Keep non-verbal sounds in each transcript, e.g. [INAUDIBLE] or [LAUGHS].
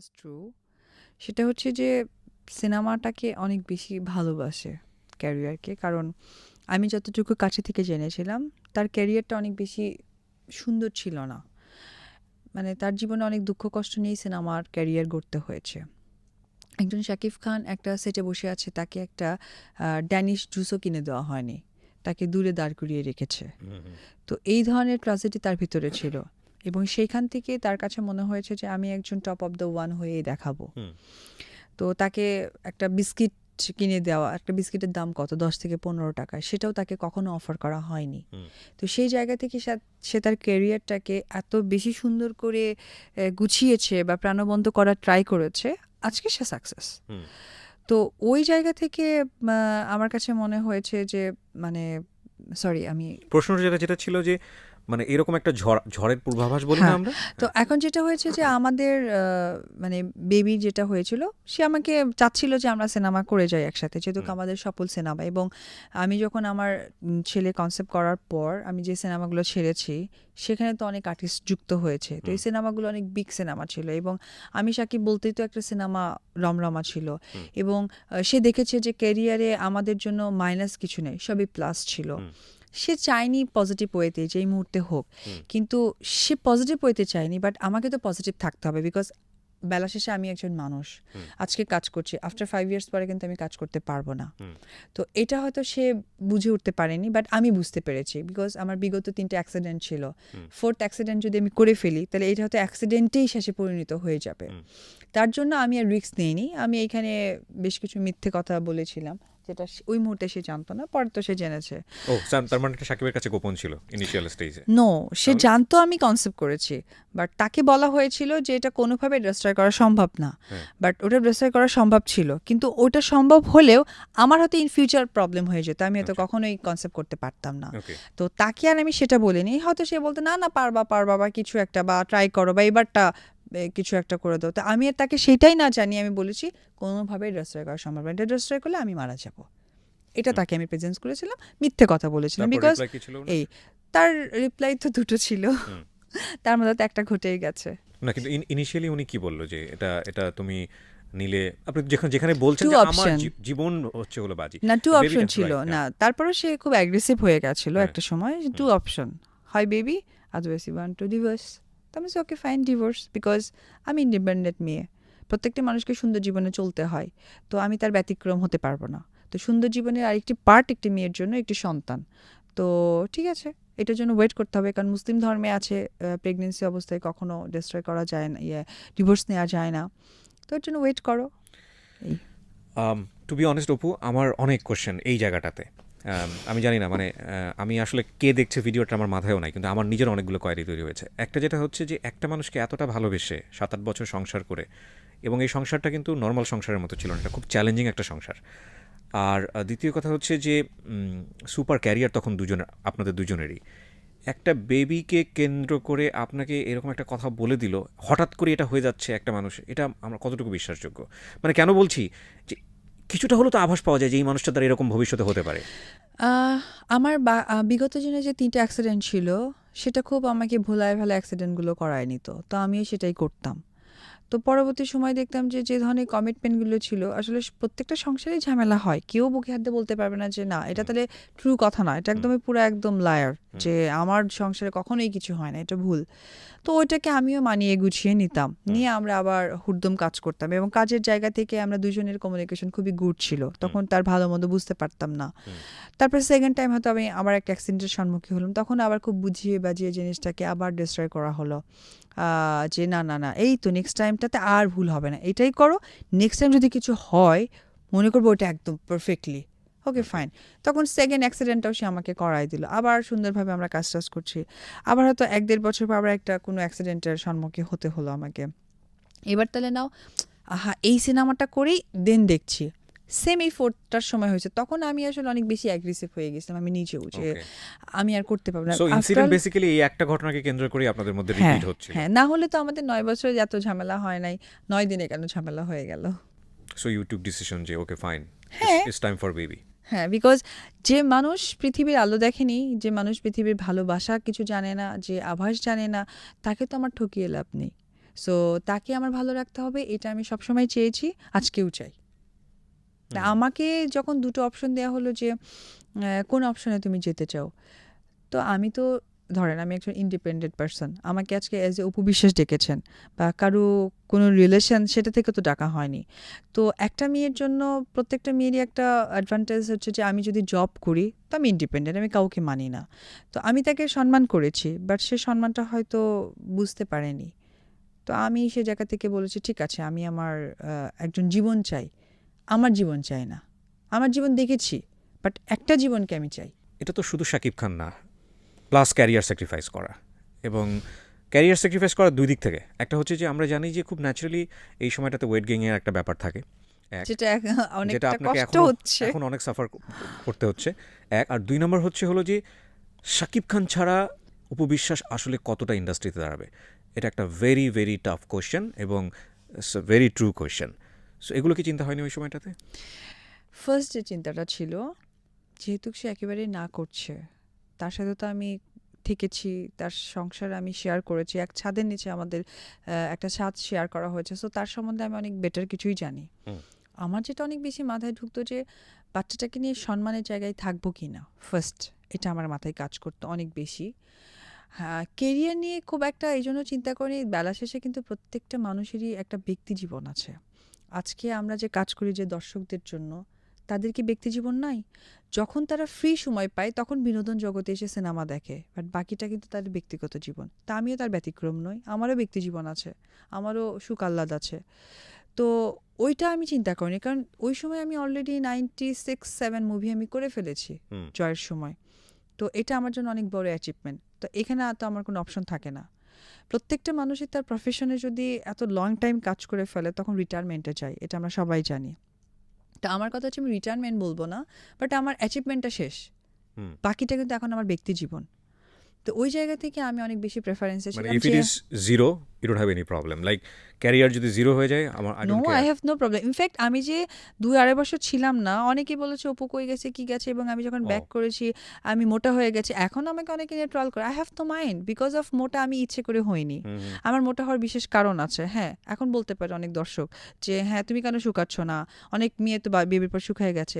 Is true সেটা হচ্ছে যে সিনেমাটাকে অনেক বেশি ভালোবাসে ক্যারিয়ারকে। কারণ আমি যতটুকু কাছে থেকে জেনেছিলাম তার ক্যারিয়ারটা অনেক বেশি সুন্দর ছিল না। মানে তার জীবনে অনেক দুঃখ কষ্ট নিয়েই সিনেমার ক্যারিয়ার গড়তে হয়েছে। একজন শাকিব খান একটা সেটে বসে আছে তাকে একটা ড্যানিশ জুসও কিনে দেওয়া হয়নি। তাকে দূরে দাঁড় করিয়ে রেখেছে। তো এই ধরনের ট্রাজেডি তার ভিতরে ছিল। এবং সেইখান থেকে তার কাছে মনে হয়েছে যে আমি একজন টপ অফ দ্য ওয়ান হয়েই দেখাবো। তো তাকে একটা বিস্কিট কিনে দেওয়া একটা বিস্কিটের দাম কত? দশ থেকে পনেরো টাকা। সেটাও তাকে কখনো অফার করা হয়নি। তো সেই জায়গা থেকে সে- সে তার ক্যারিয়ারটাকে এত বেশি সুন্দর করে গুছিয়েছে বা প্রাণবন্ত করার ট্রাই করেছে আজকে সে সাকসেস তো ওই জায়গা থেকে আমার কাছে মনে হয়েছে যে মানে সরি আমি প্রশ্নটা যেটা যেটা ছিল যে মানে এরকম একটা ঝড় ঝড়ের পূর্বাভাস বলি না হ্যাঁ, আমরা? তো এখন যেটা হয়েছে যে আমাদের মানে বেবি যেটা হয়েছিল সে আমাকে চাচ্ছিল যে আমরা সিনেমা করে যাই একসাথে যেহেতু আমাদের সফল সিনেমা এবং আমি যখন আমার ছেলে কনসেপ্ট করার পর আমি যে সিনেমাগুলো ছেড়েছি সেখানে তো অনেক আর্টিস্ট যুক্ত হয়েছে। তো এই সিনেমাগুলো অনেক বিগ সিনেমা ছিল এবং আমি সাকিব বলতেই তো একটা সিনেমা রমরমা ছিল এবং সে দেখেছে যে ক্যারিয়ারে আমাদের জন্য মাইনাস কিছু নেই সবই প্লাস ছিল। সে চায়নি পজিটিভ ওয়েতে যে এই মুহূর্তে হোক। কিন্তু সে পজিটিভ ওয়েতে চায়নি বাট আমাকে তো পজিটিভ থাকতে হবে বিকজ বেলা শেষে আমি একজন মানুষ। আজকে কাজ করছি আফটার ফাইভ ইয়ার্স পরে কিন্তু আমি কাজ করতে পারব না। তো এটা হয়তো সে বুঝে উঠতে পারেনি বাট আমি বুঝতে পেরেছি বিকজ আমার বিগত তিনটে অ্যাক্সিডেন্ট ছিল। ফোর্থ অ্যাক্সিডেন্ট যদি আমি করে ফেলি তাহলে এটা হয়তো অ্যাক্সিডেন্টেই শেষে পরিণত হয়ে যাবে। তার জন্য আমি আর রিস্ক নিইনি। আমি এইখানে বেশ কিছু মিথ্যে কথা বলেছিলাম। যেটা ওই মুহূর্তে সে জানতো না পরে তো সে জেনেছে। ও তার মানে সাকিবের কাছে গোপন ছিল ইনিশিয়াল স্টেজে নো সে জানতো আমি কনসেপ্ট করেছি বাট তাকে বলা হয়েছিল যে এটা কোনোভাবে রেজিস্টার করা সম্ভব না। হ্যাঁ। বাট ওটা রেজিস্টার করা সম্ভব ছিল কিন্তু ওটা সম্ভব হলেও আমার হয়তো ইন ফিউচার প্রবলেম হয়ে যেত আমি হয়তো। কখনোই কনসেপ্ট করতে পারতাম না। তো তাকে আর আমি সেটা বলিনি হয়তো সে বলতো না না পারবা পারবা বা কিছু একটা বা ট্রাই করো বা এবারটা কিছু একটা করে দাও। তো আমি আর তাকে সেটাই না জানি আমি বলেছি কোনোভাবেই রেজিস্টার করা সম্ভব না এটা রেজিস্টার করলে আমি মারা যাব। এটা তাকে আমি প্রেজেন্স করেছিলাম মিথ্যে কথা বলেছিলাম বিকজ? এই তার রিপ্লাই তো দুটো ছিল। [LAUGHS] তার মধ্যে তো একটা ঘটেই গেছে। না কিন্তু ইনিশিয়ালি উনি কি বলল যে এটা এটা তুমি নিলে? আপনি যেখানে যেখানে বলছেন যে আমার জীবন হচ্ছে হলো বাজি। না টু অপশন ছিল। না। তারপরেও সে খুব অ্যাগ্রেসিভ হয়ে গেছিল হ্যাঁ। একটা সময়। টু অপশন হয় baby otherwise you want to divorce তো আমি ওকে ফাইন ডিভোর্স বিকজ আমি ইন্ডিপেন্ডেন্ট মেয়ে। প্রত্যেকটা মানুষকে সুন্দর জীবনে চলতে হয়। তো আমি তার ব্যতিক্রম হতে পারব না। তো সুন্দর জীবনের আরেকটি পার্ট একটি মেয়ের জন্য একটি সন্তান। তো ঠিক আছে, এটার জন্য ওয়েট করতে হবে। কারণ মুসলিম ধর্মে আছে প্রেগনেন্সি অবস্থায় কখনো ডিস্ট্রয় করা যায় না ইয়ে ডিভোর্স নেওয়া যায় না। তো এর জন্য ওয়েট করো। টু বি অনেস্ট অপু, আমার অনেক কোশ্চেন এই জায়গাটাতে। আমি জানি না মানে আমি আসলে কে দেখছে ভিডিওটা আমার মাথায়ও নাই, কিন্তু আমার নিজের অনেকগুলো কোয়ারি তৈরি হয়েছে। একটা যেটা হচ্ছে যে, একটা মানুষকে এতটা ভালোবেসে সাত আট বছর সংসার করে, এবং এই সংসারটা কিন্তু নর্মাল সংসারের মতো ছিল না, এটা খুব চ্যালেঞ্জিং একটা সংসার। আর দ্বিতীয় কথা হচ্ছে যে সুপার ক্যারিয়ার তখন দুজনের আপনাদের দুজনেরই। একটা বেবিকে কেন্দ্র করে আপনাকে এরকম একটা কথা বলে দিল, হঠাৎ করে এটা হয়ে যাচ্ছে একটা মানুষ, এটা আমরা কতটুকু বিশ্বাসযোগ্য? মানে কেন বলছি যে কিছুটা হলো তো আভাস পাওয়া যায় যে এই মানুষটা তার এরকম ভবিষ্যতে হতে পারে। আমার বিগত দিনে যে তিনটে অ্যাক্সিডেন্ট ছিল, সেটা খুব আমাকে ভোলায় ভালো অ্যাক্সিডেন্টগুলো করায় নিত তো আমিও সেটাই করতাম। তো পরবর্তী সময় দেখতাম যে যে ধরনের কমিটমেন্টগুলো ছিল আসলে প্রত্যেকটা সংসারেই ঝামেলা হয়। কেউ বুকে হাতে বলতে পারবে না যে না এটা তাহলে ট্রু কথা না এটা একদমই পুরো একদম লায়ার যে আমার সংসারে কখনোই কিছু হয় না এটা ভুল। তো ওইটাকে আমিও মানিয়ে গুছিয়ে নিতাম। নিয়ে আমরা আবার হুড়দম কাজ করতাম এবং কাজের জায়গা থেকে আমরা দুজনের কমিউনিকেশন খুবই গুড ছিল। তখন তার ভালো মন্দ বুঝতে পারতাম না। তারপর সেকেন্ড টাইম হয়তো আমি আবার একটা অ্যাক্সিডেন্টের সম্মুখীন হলাম। তখন আবার খুব বুঝিয়ে বাজিয়ে জিনিসটাকে আবার ডিস্ট্রয় করা হলো। যে না না না এই তো নেক্সট টাইমটাতে আর ভুল হবে না। এটাই করো। নেক্সট টাইম যদি কিছু হয় মনে করব ওটা একদম পারফেক্টলি ওকে ফাইন তখন সেকেন্ড অ্যাক্সিডেন্টটাও সে আমাকে করাই দিল। আবার সুন্দরভাবে আমরা কাজ টাজ করছি। আবার হয়তো এক দেড় বছর পর আবার একটা কোনো অ্যাক্সিডেন্টের সম্মুখীন হতে হলো আমাকে। এবার তাহলে নাও আহা এই সিনেমাটা করেই দেন দেখছি। সেম এই ফোর্থটার সময় হয়েছে তখন আমি আসলে অনেক বেশি অ্যাগ্রেসিভ হয়ে গেছিলাম আমি নিজেও যে আমি আর করতে পারব না। সো ইনসিডেন্ট বেসিক্যালি এই একটা ঘটনাকে কেন্দ্র করে আপনাদের মধ্যে হ্যাঁ রিপিট হচ্ছে হ্যাঁ না হলে তো আমাদের নয় বছরে এত ঝামেলা হয় নাই নয় দিনে কেন ঝামেলা হয়ে গেল? সো ইউটিউব ডিসিশন যে ওকে ফাইন হ্যাঁ। ইটস টাইম ফর বেবি হ্যাঁ বিকজ যে মানুষ পৃথিবীর আলো দেখেনি যে মানুষ পৃথিবীর ভালোবাসা কিছু জানে না যে আভাস জানে না তাকে তো আমার ঠকিয়ে লাভ নেই। সো তাকে আমার ভালো রাখতে হবে এটা আমি সবসময় চেয়েছি আজকেও চাই। আমাকে যখন দুটো অপশন দেওয়া হলো যে কোন অপশনে তুমি যেতে চাও? তো আমি তো, ধরেন আমি একজন ইন্ডিপেন্ডেন্ট পারসন আমাকে আজকে অ্যাজ এ উপবিশ্বাস ডেকেছেন বা কারও কোনো রিলেশন সেটা থেকে তো ডাকা হয়নি। তো একটা মেয়ের জন্য প্রত্যেকটা মেয়েরই একটা অ্যাডভান্টেজ হচ্ছে যে, আমি যদি জব করি, তো আমি ইন্ডিপেন্ডেন্ট আমি কাউকে মানি না। তো আমি তাকে সম্মান করেছি বাট সে সম্মানটা হয়তো বুঝতে পারেনি। তো আমি সে জায়গা থেকে বলেছি, ঠিক আছে, আমি আমার একজন জীবন চাই। আমার জীবন চাই না। আমার জীবন দেখেছি বাট একটা জীবনকে আমি চাই। এটা তো শুধু শাকিব খান না প্লাস ক্যারিয়ার স্যাক্রিফাইস করা। এবং ক্যারিয়ার স্যাক্রিফাইস করা দুই দিক থেকে। একটা হচ্ছে যে আমরা জানি যে খুব ন্যাচারালি এই সময়টাতে ওয়েট গেইংয়ের একটা ব্যাপার থাকে। যেটা যেটা আপনাকে এখন হচ্ছে। এখন অনেক সাফার করতে হচ্ছে। এক আর দুই নম্বর হচ্ছে হলো যে শাকিব খান ছাড়া উপবিশ্বাস আসলে কতটা ইন্ডাস্ট্রিতে দাঁড়াবে? এটা একটা ভেরি ভেরি টাফ কোয়েশ্চেন এবং ভেরি ট্রু কোয়েশ্চেন সো এগুলো কি চিন্তা হয়নি ওই সময়টাতে? ফার্স্ট যে চিন্তাটা ছিল যেহেতু সে একেবারে না করছে তার সাথে তো আমি থেকেছি তার সংসার আমি শেয়ার করেছি এক ছাদের নিচে আমাদের একটা ছাদ শেয়ার করা হয়েছে সো তার সম্বন্ধে আমি অনেক বেটার কিছুই জানি। আমার যেটা অনেক বেশি মাথায় ঢুকতো যে বাচ্চাটাকে নিয়ে সম্মানের জায়গায় থাকব কি না ফার্স্ট এটা আমার মাথায় কাজ করতো অনেক বেশি। হ্যাঁ কেরিয়ার নিয়ে খুব একটা এই জন্য চিন্তা করি বেলা শেষে কিন্তু প্রত্যেকটা মানুষেরই একটা ব্যক্তি জীবন আছে। আজকে আমরা যে কাজ করি যে দর্শকদের জন্য তাদের কি ব্যক্তি জীবন নাই? যখন তারা ফ্রি সময় পায় তখন বিনোদন জগতে এসে সিনেমা দেখে বাট বাকিটা কিন্তু তাদের ব্যক্তিগত জীবন। তা আমিও তার ব্যতিক্রম নই আমারও ব্যক্তি জীবন আছে আমারও সুখ আহ্লাদ আছে। তো ওইটা আমি চিন্তা করিনি কারণ ওই সময় আমি already ninety six seven movie আমি করে ফেলেছি জয়ের সময়। তো এটা আমার জন্য অনেক বড় অ্যাচিভমেন্ট তো এখানে তো আমার কোনো অপশন থাকে না। প্রত্যেকটা মানুষই তার প্রফেশনে যদি এত লং টাইম কাজ করে ফেলে তখন রিটায়ারমেন্টে চাই এটা আমরা সবাই জানি। তা আমার কথা হচ্ছে আমি রিটায়ারমেন্ট বলব না বাট আমার অ্যাচিভমেন্টটা শেষ। বাকিটা কিন্তু এখন আমার ব্যক্তি জীবন। তো ওই জায়গা থেকে আমি অনেক বেশি প্রেফারেন্সে মানে ছিলাম if it is zero you don't have any problem like career যদি জিরো হয়ে যায় আমার I know don't I have no problem in fact আমি যে দুই আড়াই বছর ছিলাম না অনেকেই বলেছে অপু কই গেছে কি গেছে? এবং আমি যখন ব্যাক করেছি আমি মোটা হয়ে গেছি। এখন আমাকে অনেকে নিয়ে ট্রল করে। I have to mind because of মোটা আমি ইচ্ছে করে হইনি। আমার মোটা হওয়ার বিশেষ কারণ আছে। হ্যাঁ এখন বলতে পারে অনেক দর্শক যে হ্যাঁ তুমি কেন শুকাচ্ছ না? অনেক মেয়ে তো বেবির পর শুকায় গেছে।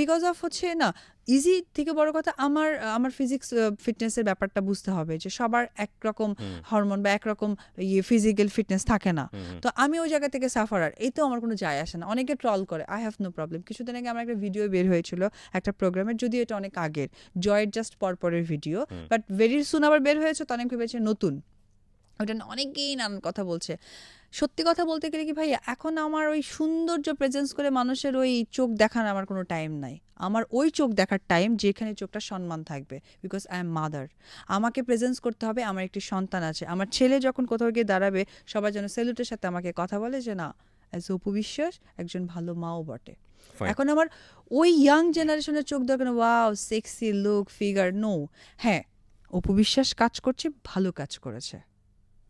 বিকজ অফ হচ্ছে না ইজি থেকে বড় কথা আমার আমার ফিজিক্স ফিটনেসের ব্যাপারটা বুঝতে হবে যে সবার একরকম হরমোন বা একরকম ইয়ে ফিজিক্যাল ফিটনেস থাকে না। তো আমি ওই জায়গা থেকে সাফারার এই তো আমার কোনো যায় আসে না। অনেকে ট্রল করে আই হ্যাভ নো প্রবলেম কিছুদিন আগে আমার একটা ভিডিও বের হয়েছিল একটা প্রোগ্রামের যদিও এটা অনেক আগের জয়ের জাস্ট পরপরের ভিডিও বাট ভেরি সুন আবার বের হয়েছে তো অনেক ভেবেছে নতুন। ওটা অনেকেই নানান কথা বলছে। সত্যি কথা বলতে গেলে কি ভাই এখন আমার ওই সৌন্দর্য প্রেজেন্স করে মানুষের ওই চোখ দেখার আমার কোনো টাইম নাই। আমার ওই চোখ দেখার টাইম যেখানে চোখটা সম্মান থাকবে বিকজ আই এম মাদার আমাকে প্রেজেন্স করতে হবে আমার একটি সন্তান আছে। আমার ছেলে যখন কোথাও গিয়ে দাঁড়াবে সবাই যেন সেলুটের সাথে আমাকে কথা বলে যে না অ্যাজ অপু বিশ্বাস একজন ভালো মাও বটে। এখন আমার ওই ইয়াং জেনারেশনের চোখ দরকার wow sexy look figure no হ্যাঁ অপু বিশ্বাস কাজ করছে ভালো কাজ করেছে।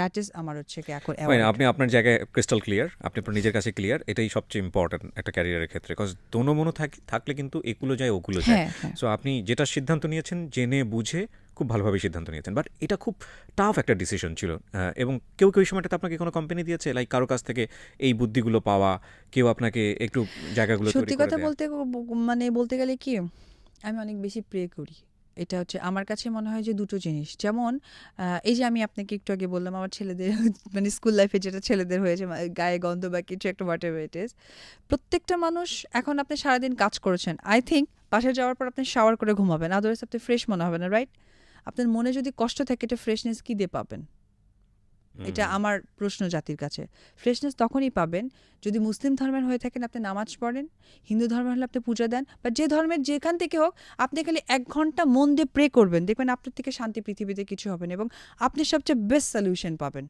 দ্যাট ইজ আমার হচ্ছে কি এখন আপনি আপনার জায়গায় ক্রিস্টাল ক্লিয়ার আপনি আপনার নিজের কাছে ক্লিয়ার এটাই সবচেয়ে ইম্পর্টেন্ট একটা ক্যারিয়ারের ক্ষেত্রে। বিকজ দোনো মনো থাকলে কিন্তু এগুলো যায় ওগুলো যায়। হ্যাঁ হ্যাঁ। সো আপনি যেটা সিদ্ধান্ত নিয়েছেন জেনে বুঝে খুব ভালোভাবে সিদ্ধান্ত নিয়েছেন। বাট এটা খুব টাফ একটা ডিসিশন ছিল এবং কেউ কেউ ওই সময়টাতে আপনাকে কোনো কোম্পানি দিয়েছে? লাইক কারও কাছ থেকে এই বুদ্ধিগুলো পাওয়া কেউ আপনাকে একটু জায়গাগুলো সত্যি কথা বলতে মানে বলতে গেলে কি আমি অনেক বেশি প্রে করি। এটা হচ্ছে আমার কাছে মনে হয় যে দুটো জিনিস। যেমন এই যে আমি আপনাকে একটু আগে বললাম, আমার ছেলেদের [LAUGHS] মানে স্কুল লাইফে যেটা ছেলেদের হয়েছে গায়ে গন্ধ বা কিছু একটা হোয়াটেভার ইট ইজ প্রত্যেকটা মানুষ এখন আপনি সারাদিন কাজ করেছেন। আই থিঙ্ক বাসায় যাওয়ার পর আপনি শাওয়ার করে ঘুমাবেন। আদারওয়াইজ আপনি ফ্রেশ মনে হবে না রাইট আপনার মনে যদি কষ্ট থাকে, এটা ফ্রেশনেস কী দিয়ে পাবেন? এটা আমার প্রশ্ন জাতির কাছে। ফ্রেশনেস তখনই পাবেন যদি মুসলিম ধর্মের হয়ে থাকেন, আপনি নামাজ পড়েন, হিন্দু ধর্মের হলে আপনি পূজা দেন, বা যে ধর্মের যেখান থেকে হোক, আপনি খালি এক ঘণ্টা মন দিয়ে প্রে করবেন, দেখবেন আপনার থেকে শান্তি পৃথিবীতে কিছু হবে না, এবং আপনি সবচেয়ে বেস্ট সলিউশন পাবেন।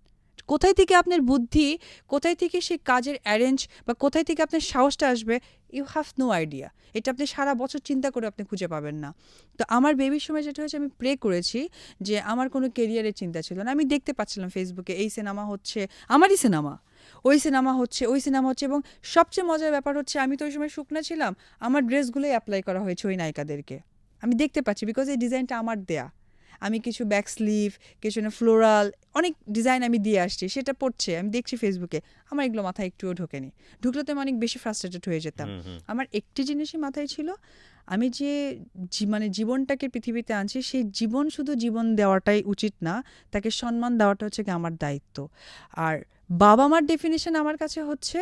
কোথায় থেকে আপনার বুদ্ধি, কোথায় থেকে সেই কাজের অ্যারেঞ্জ বা কোথায় থেকে আপনার সাহসটা আসবে ইউ হ্যাভ নো আইডিয়া এটা আপনি সারা বছর চিন্তা করে আপনি খুঁজে পাবেন না। তো আমার বেবির সময় যেটা হয়েছে, আমি প্রে করেছি যে আমার কোনো কেরিয়ারের চিন্তা ছিল না। আমি দেখতে পাচ্ছিলাম ফেসবুকে এই সিনেমা হচ্ছে, আমারই সিনেমা ওই সিনেমা হচ্ছে, ওই সিনেমা হচ্ছে এবং সবচেয়ে মজার ব্যাপার হচ্ছে, আমি তো ওই সময় শুকনা ছিলাম, আমার ড্রেসগুলোই অ্যাপ্লাই করা হয়েছে ওই নায়িকাদেরকে। আমি দেখতে পাচ্ছি বিকজ এই ডিজাইনটা আমার দেয়া। আমি কিছু ব্যাক স্লিভ কিছু না ফ্লোরাল অনেক ডিজাইন আমি দিয়ে আসছি সেটা পড়ছে আমি দেখছি ফেসবুকে আমার এগুলো মাথায় একটুও ঢোকেনি ঢুকলে তো আমি অনেক বেশি ফ্রাস্ট্রেটেড হয়ে যেতাম। আমার একটি জিনিসই মাথায় ছিল আমি যে মানে জীবনটাকে পৃথিবীতে আনছি সেই জীবন শুধু জীবন দেওয়াটাই উচিত না তাকে সম্মান দেওয়াটা হচ্ছে আমার দায়িত্ব। আর বাবা মার ডেফিনেশন আমার কাছে হচ্ছে